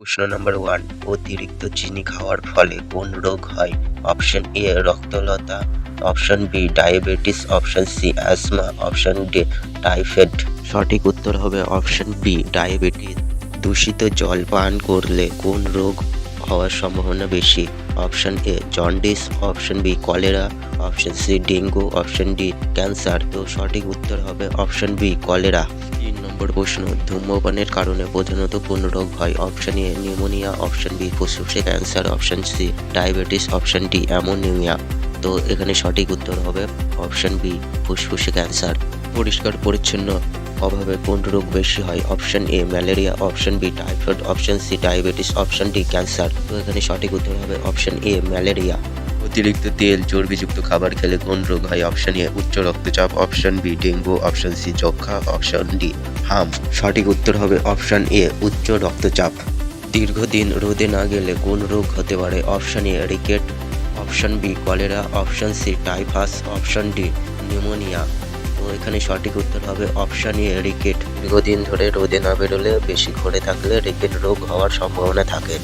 প্রশ্ন number one অতিরিক্ত চিনি খাওয়ার ফলে কোন রোগ হয়? Option A রক্তলতা option B diabetes option C asthma option D typhoid সঠিক উত্তর হবে অপশন বি ডায়াবেটিস দূষিত জল পান করলে কোন রোগ হওয়ার সম্ভাবনা বেশি? Option A jaundice option B cholera option C dengue option D cancer তো সঠিক উত্তর হবে অপশন বি কলেরা নম্বর প্রশ্ন, ধূমপানের কারণে প্রধানত কোন রোগ হয়? Option A pneumonia option B ফুসফুসে cancer option C diabetes option D ammonia তো এখানে সঠিক উত্তর হবে অপশন বি ফুসফুসে ক্যান্সার পরিষ্কার, পরিচ্ছন্ন, অভাবে কোন রোগ বেশি হয়? Option A malaria option B typhoid option C diabetes option D cancer তো এখানে সঠিক উত্তর হবে অপশন এ ম্যালেরিয়া অতিরিক্ত তেল, চর্বিযুক্ত খাবার খেলে কোন রোগ হয়? অপশন এ উচ্চ রক্তচাপ option B dengue option C যক্ষা অপশন ডি হাম। সঠিক উত্তর হবে অপশন এ উচ্চ রক্তচাপ। দীর্ঘদিন রোদে না গেলে কোন রোগ হতে পারে? Option A rickets. Option B cholera. Option C typhus. Option D pneumonia. তো এখানে সঠিক উত্তর হবে অপশন এ রিকেট। দীর্ঘদিন ধরে রোদে না বেরোলে, বেশি ঘরে থাকলে রিকেট রোগ হওয়ার সম্ভাবনা থাকে।